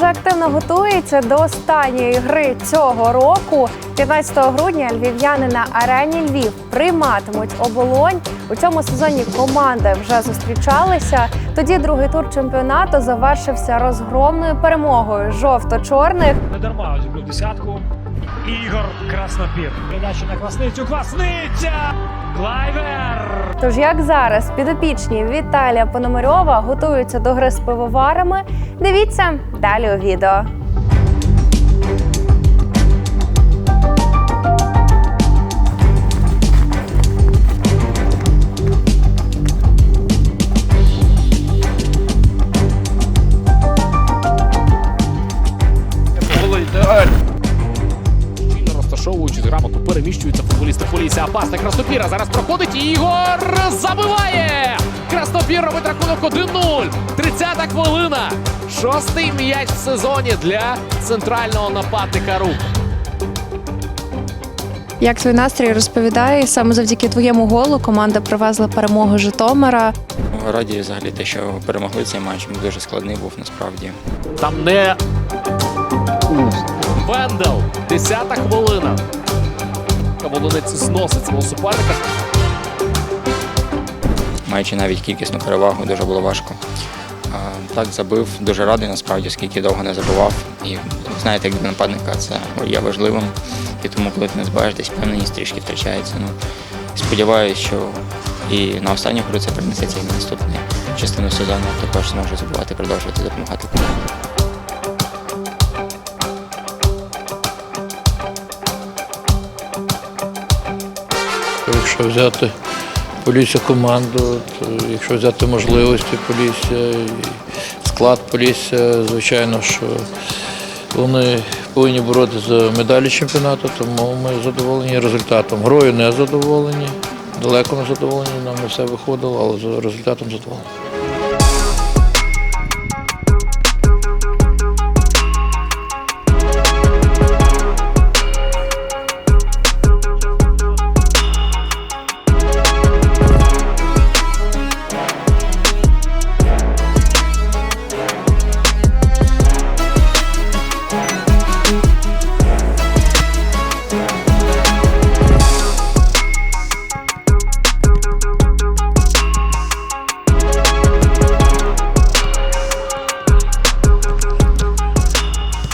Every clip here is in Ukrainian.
активно готується до останньої гри цього року. 15 грудня львів'яни на арені Львів прийматимуть оболонь. У цьому сезоні команди вже зустрічалися. Тоді другий тур чемпіонату завершився розгромною перемогою жовто-чорних. Не дарма зібрав десятку. Ігор Краснопір. Передача на Квасницю. Квасниця! Клайвер! Тож як зараз підопічні Віталія Пономарьова готуються до гри з пивоварами, дивіться далі у відео. Розташовуючись грамотно, переміщуються футболісти Полісся. Пас на Краснопіра. Зараз проходить і Ігор забиває! Краснопір робить рахунок 1-0. 30-та хвилина. Шостий м'яч в сезоні для центрального нападника рук. Як твій настрій розповідає, саме завдяки твоєму голу команда привезла перемогу Житомира. Раді взагалі те, що перемогли цей матч. Він дуже складний був насправді. Там не Вендел. 10-та хвилина. Волонець зносить свого суперника. Маючи навіть кількісну перевагу, дуже було важко. Так забив, дуже радий насправді, скільки довго не забував. І знаєте, як для нападника це є важливим. І тому, коли ти не збиваєш, десь впевненість трішки втрачається. Ну, сподіваюся, що і на останню гру це принесеться і на наступну частину сезону також зможу забувати, продовжувати допомагати команді. Якщо взяти Полісся команду, то якщо взяти можливості Полісся і склад Полісся, звичайно, що вони повинні боротися за медалі чемпіонату, тому ми задоволені результатом. Грою не задоволені, далеко не задоволені, нам не все виходило, але за результатом задоволені.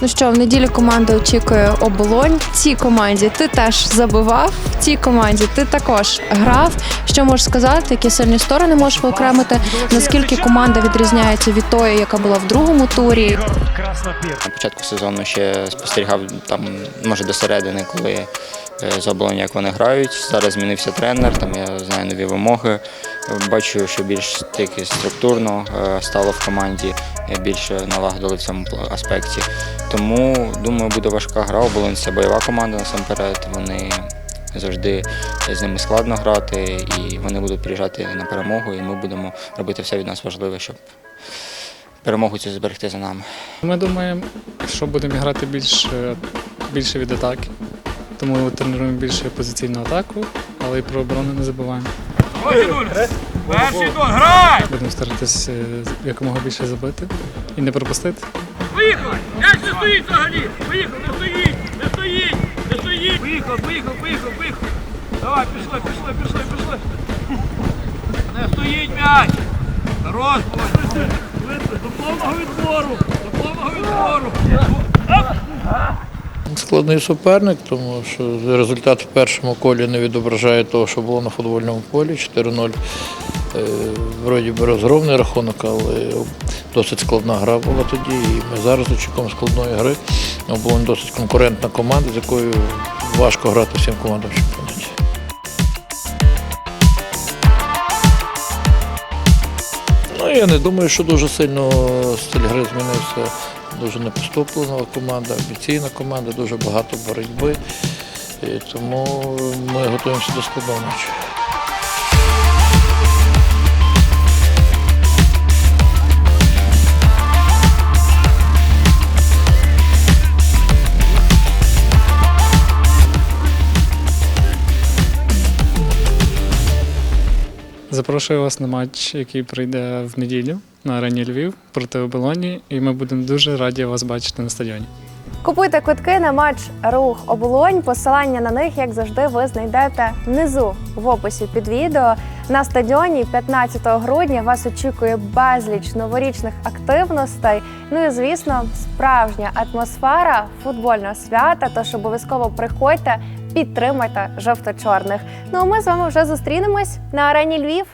Що, в неділю команда очікує оболонь. Цій команді ти теж забивав. В цій команді ти також грав. Що можеш сказати? Які сильні сторони можеш виокремити? Наскільки команда відрізняється від тої, яка була в другому турі? На початку сезону ще спостерігав там, може, до середини, коли е, з оболоні, як вони грають. Зараз змінився тренер, там я знаю нові вимоги. Бачу, що більш таки структурно е, стало в команді, більше налагодили в цьому аспекті. Тому думаю, буде важка гра. Оболонь це бойова команда насамперед. Вони завжди з ними складно грати, і вони будуть приїжджати на перемогу, і ми будемо робити все від нас важливе, щоб перемогу цю зберегти за нами. Ми думаємо, що будемо грати більше, більше від атаки. Тому тренуємо більше позиційну атаку, але й про оборону не забуваємо. Перший гол, грай! Будемо старатися якомога більше забити і не пропустити. Поїхали! М'яч не стоїть взагалі! Поїхав, не стоїть! Не стоїть! Не стоїть! Поїхав, поїхав, поїхав, поїхав! Давай, пішли, пішли, пішли, пішли! Не стоїть м'яч! Хорош! До повного відбору! До повного відбору! Складний суперник, тому що результат в першому колі не відображає того, що було на футбольному полі. 4-0. Е, Вроді би розгромний рахунок, але досить складна гра була тоді. І ми зараз очікуємо складної гри. Була досить конкурентна команда, з якою важко грати всім командам чемпіонаті. Ну, я не думаю, що дуже сильно стиль гри змінився. Дуже непоступлена команда, амбіційна команда, дуже багато боротьби. І тому ми готуємося до складного матчу. Запрошую вас на матч, який прийде в неділю на арені Львів проти Оболоні, і ми будемо дуже раді вас бачити на стадіоні. Купуйте квитки на матч Рух Оболонь. Посилання на них, як завжди, ви знайдете внизу в описі під відео. На стадіоні 15 грудня вас очікує безліч новорічних активностей. Ну і звісно, справжня атмосфера футбольного свята. Тож обов'язково приходьте, підтримайте жовто-чорних. Ну а ми з вами вже зустрінемось на арені Львів.